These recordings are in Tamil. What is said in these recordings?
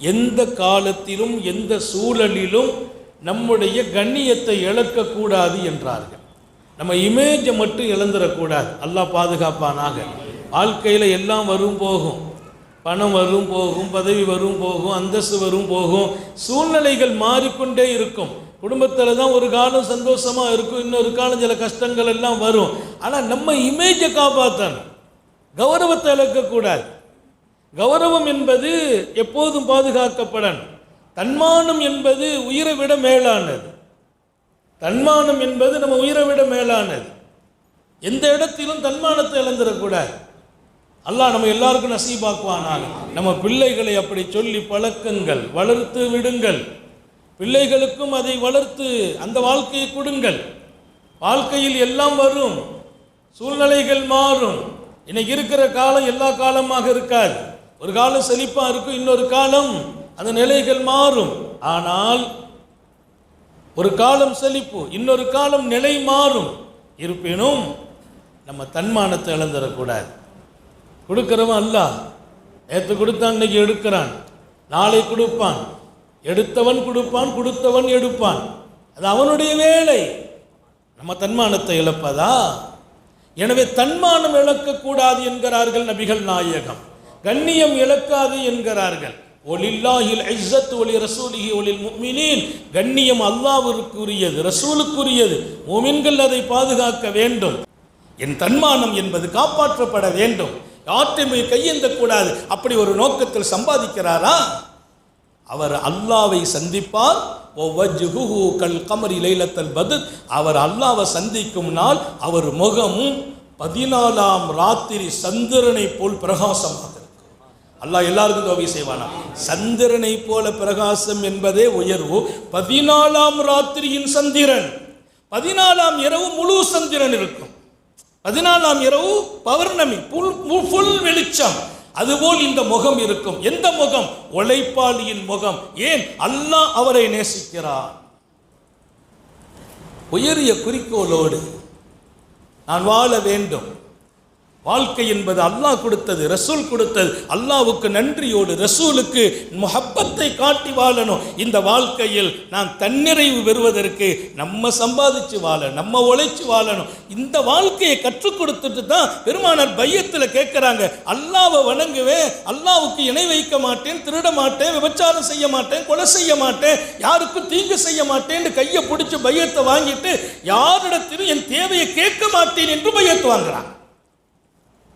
எந்த காலத்திலும் எந்த சூழலிலும் நம்முடைய கண்ணியத்தை இழக்கக்கூடாது என்றார்கள். நம்ம இமேஜை மட்டும் இழந்துடக்கூடாது அல்லாஹ் பாதுகாப்பானாக. வாழ்க்கையில் எல்லாம் வரும் போகும். பணம் வரும் போகும் பதவி வரும் போகும் அந்தஸ்து வரும் போகும். சூழ்நிலைகள் மாறிக்கொண்டே இருக்கும். குடும்பத்தில் தான் ஒரு காலம் சந்தோஷமாக இருக்கும் இன்னொரு காலம் சில கஷ்டங்கள் எல்லாம் வரும். ஆனால் நம்ம இமேஜை காப்பாற்றணும் கௌரவத்தை இழக்கக்கூடாது. கௌரவம் என்பது எப்போதும் பாதுகாக்கப்படணும். தன்மானம் என்பது உயிரை விட மேலானது. தன்மானம் என்பது நம்ம உயிரை விட மேலானது. எந்த இடத்திலும் தன்மானத்தை இழந்துடக்கூடாது. அல்லாஹ் நம்ம எல்லாருக்கும் நசீபாக்குவானால் நம்ம பிள்ளைகளை அப்படி சொல்லி பழக்கங்கள் வளர்த்து விடுங்கள். பிள்ளைகளுக்கும் அதை வளர்த்து அந்த வாழ்க்கையை கொடுங்கள். வாழ்க்கையில் எல்லாம் வரும். சூழ்நிலைகள் மாறும். இன்னைக்கு இருக்கிற காலம் எல்லா காலமாக இருக்காது. ஒரு காலம் செழிப்பா இருக்கும் இன்னொரு காலம் அந்த நிலைகள் மாறும். ஆனால் ஒரு காலம் செழிப்பு இன்னொரு காலம் நிலை மாறும். இருப்பினும் நம்ம தன்மானத்தை இழந்துடக்கூடாது. கொடுக்கிறவன் அல்ல நேற்று கொடுத்தான் இன்னைக்கு எடுக்கிறான். நாளை கொடுப்பான். எடுத்தவன் கொடுப்பான் கொடுத்தவன் எடுப்பான். அது அவனுடைய வேலை. நம்ம தன்மானத்தை இழப்பதா? எனவே தன்மானம் இழக்கக்கூடாது என்கிறார்கள் நபிகள் நாயகம். கண்ணியம் இழக்காது என்கிறார்கள். ஒலில்லாஹில் ஐசத் ஒலி ரசூலிஹி ஒலில் முக்மினின். கண்ணியம் அல்லாவிற்குரியது ரசூலுக்குரியது. முமின்கள் அதை பாதுகாக்க வேண்டும். என் தன்மானம் என்பது காப்பாற்றப்பட வேண்டும். யாற்றையுமே கையெந்தக்கூடாது. அப்படி ஒரு நோக்கத்தில் சம்பாதிக்கிறாரா? அவர் அல்லாவை சந்திப்பார். ஒவ்வொஜுஹு கல் கமரி லைலத்தல் பது அவர் அல்லாவை சந்திக்கும் நாள் அவர் முகமும் பதினாலாம் ராத்திரி சந்திரனை போல் பிரகாசமாகும் அல்லாஹ் எல்லாருக்கும் தோவி செய்வானா? சந்திரனை போல பிரகாசம் என்பதே உயர்வு. பதினாலாம் ராத்திரியின் சந்திரன். பதினாலாம் இரவு முழு சந்திரன் இருக்கும். பதினாலாம் இரவு பௌர்ணமி புல் ஃபுல் வெளிச்சம். அதுபோல் இந்த முகம் இருக்கும். எந்த முகம்? உழைப்பாளியின் முகம். ஏன்? அல்லாஹ் அவரை நேசிக்கிறார் உயரிய குறிக்கோளோடு நான் வாழ வேண்டும். வாழ்க்கை என்பது அல்லாஹ் கொடுத்தது ரசூல் கொடுத்தது. அல்லாவுக்கு நன்றியோடு ரசூலுக்கு முகப்பத்தை காட்டி வாழணும். இந்த வாழ்க்கையில் நான் தன்னிறைவு பெறுவதற்கு நம்ம சம்பாதிச்சு வாழ நம்ம உழைச்சு வாழணும். இந்த வாழ்க்கையை கற்றுக் கொடுத்துட்டு தான் பெருமானார் பையத்தில் கேட்குறாங்க அல்லாவை வணங்குவேன் அல்லாவுக்கு இணை வைக்க மாட்டேன் திருட மாட்டேன் விபச்சாரம் செய்ய மாட்டேன் கொலை செய்ய மாட்டேன் யாருக்கும் தீங்கு செய்ய மாட்டேன்னு கையை பிடிச்சி பையத்தை வாங்கிட்டு யாரிடத்திலும் என் தேவையை கேட்க மாட்டேன் என்று பையத்து வாங்குறான்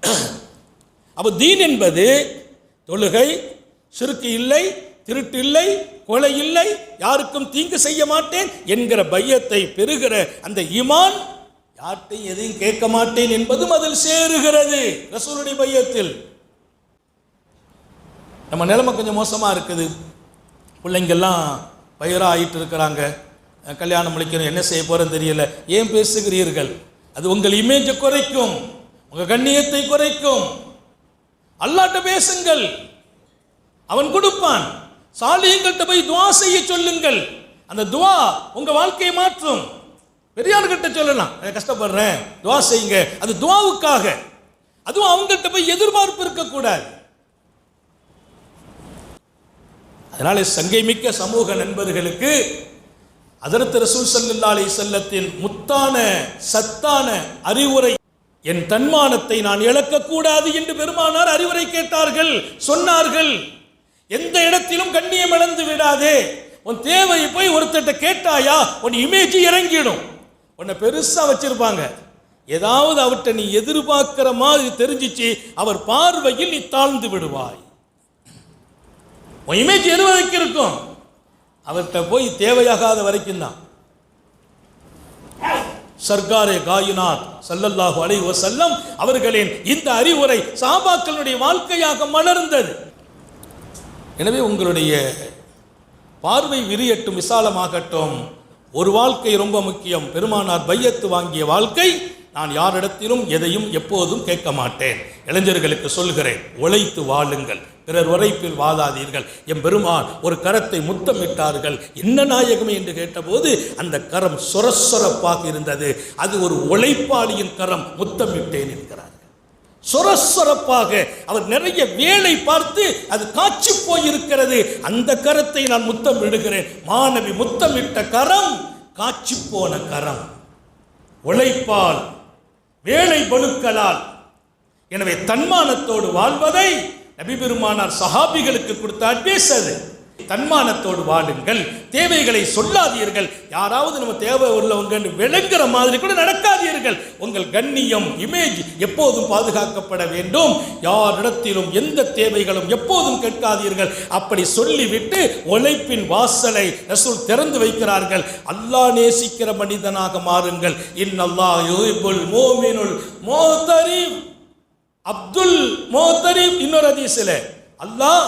அப்போ தீன் என்பது தொழுகை சிறுக்கு இல்லை திருட்டு இல்லை கொலை இல்லை யாருக்கும் தீங்கு செய்ய மாட்டேன் என்கிற பையத்தை பெறுகிற அந்த ஈமான் யார்ட்டையும் எதையும் கேட்க மாட்டேன் என்பதும் அதில் சேருகிறது ரசூலுடைய பையத்தில். நம்ம நிலைமை கொஞ்சம் மோசமாக இருக்குது. பிள்ளைங்கெல்லாம் பயிராக ஆகிட்டு இருக்கிறாங்க. கல்யாணம் முடிக்கணும் என்ன செய்ய போகிறேன்னு தெரியல. ஏன் பேசுகிறீர்கள்? அது உங்கள் இமேஜை குறைக்கும். உங்க கண்ணியத்தை குறைக்கும். அல்லாட்ட பேசுங்கள். அவன் கொடுப்பான். சாலியங்கள்கிட்ட போய் துவா செய்ய சொல்லுங்கள். அந்த துவா உங்க வாழ்க்கையை மாற்றும். பெரியார்கிட்ட சொல்லலாம். நான் கஷ்டப்படுறேன். துவா செய்யுங்க. அது துவாவுக்காக. அதுவும் அவங்ககிட்ட போய் எதிர்பார்ப்பு இருக்கக்கூடாது. அதனால சங்கை மிக்க சமூக நண்பர்களுக்கு அதரத்து ரசூல் ஸல்லல்லாஹு அலைஹி செல்லத்தின் முத்தான சத்தான அறிவுரை என் தன்மானத்தை நான் இழக்கக்கூடாது என்று பெருமானார் அறிவுரை கேட்டார்கள் சொன்னார்கள். எந்த இடத்திலும் கண்ணியம் இழந்து விடாதே. உன் தேவையை போய் ஒருத்தட்ட கேட்டாயா உன் இமேஜ் இறங்கிடும். உன்னை பெருசாக வச்சிருப்பாங்க. ஏதாவது அவர்கிட்ட நீ எதிர்பார்க்கிற மாதிரி தெரிஞ்சிச்சு அவர் பார்வையில் நீ தாழ்ந்து விடுவாய். உன் இமேஜ் எது வரைக்கும் இருக்கும்? அவர்கிட்ட போய் தேவையாகாத வரைக்கும் தான் சர்க்காரே காயினாத் சல்லல்லாஹு அலைஹி வசல்லம் அவர்களின் இந்த அறிவுரை சாபாக்களுடைய வாழ்க்கையாக மலர்ந்தது. எனவே உங்களுடைய பார்வை விரியட்டும் விசாலமாகட்டும். ஒரு வாழ்க்கை ரொம்ப முக்கியம். பெருமானார் பையத்து வாங்கிய வாழ்க்கை. நான் யாரிடத்திலும் எதையும் எப்போதும் கேட்க மாட்டேன். இளைஞர்களுக்கு சொல்கிறேன் உழைத்து வாழுங்கள். பிறர் உரைப்பில் வாதாதீர்கள். எம் பெருமான் ஒரு கரத்தை முத்தமிட்டார்கள். என்ன நாயகமே என்று கேட்டபோது அந்த கரம் சொரசொரப்பாக இருந்தது. அது ஒரு உழைப்பாளியின் கரம் முத்தமிட்டேன் என்கிறார்கள். சொரசொரப்பாக அவர் நிறைய வேலை பார்த்து அது காட்சி போயிருக்கிறது. அந்த கரத்தை நான் முத்தம் விடுகிறேன் மாணவி முத்தமிட்ட கரம் காட்சி போன கரம். உழைப்பால் வேலை பலுக்களால் எனவே தன்மானத்தோடு வாழ்வதை நபி பெருமானார் சஹாபிகளுக்கு கொடுத்த அட்வைஸ் அது தன்மானத்தோடு வாழுங்கள். தேவைகளை சொல்லாதீர்கள். யாராவது நம்ம தேவை உள்ளவங்க விளங்குற மாதிரி கூட நடக்காதீர்கள். உங்கள் கண்ணியம் இமேஜ் எப்போதும் பாதுகாக்கப்பட வேண்டும். யாரிடத்திலும் எந்த தேவைகளும் எப்போதும் கேட்காதீர்கள். அப்படி சொல்லிவிட்டு உழைப்பின் வாசலை ரசூல் திறந்து வைக்கிறார்கள். அல்லாஹ் நேசிக்கிற மனிதனாக மாறுங்கள். இன்னல்லாஹ் யுஹிப்புல் மோமினுல் மோதரி அப்துல் மோதரி இன்னொரு அதிசல அல்லாஹ்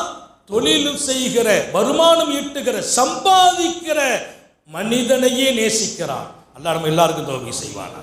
தொழில் செய்கிற வருமானம் ஈட்டுகிற சம்பாதிக்கிற மனிதனையே நேசிக்கிறான். அல்லா நம்ம எல்லாருக்கும் தோல்வி செய்வானா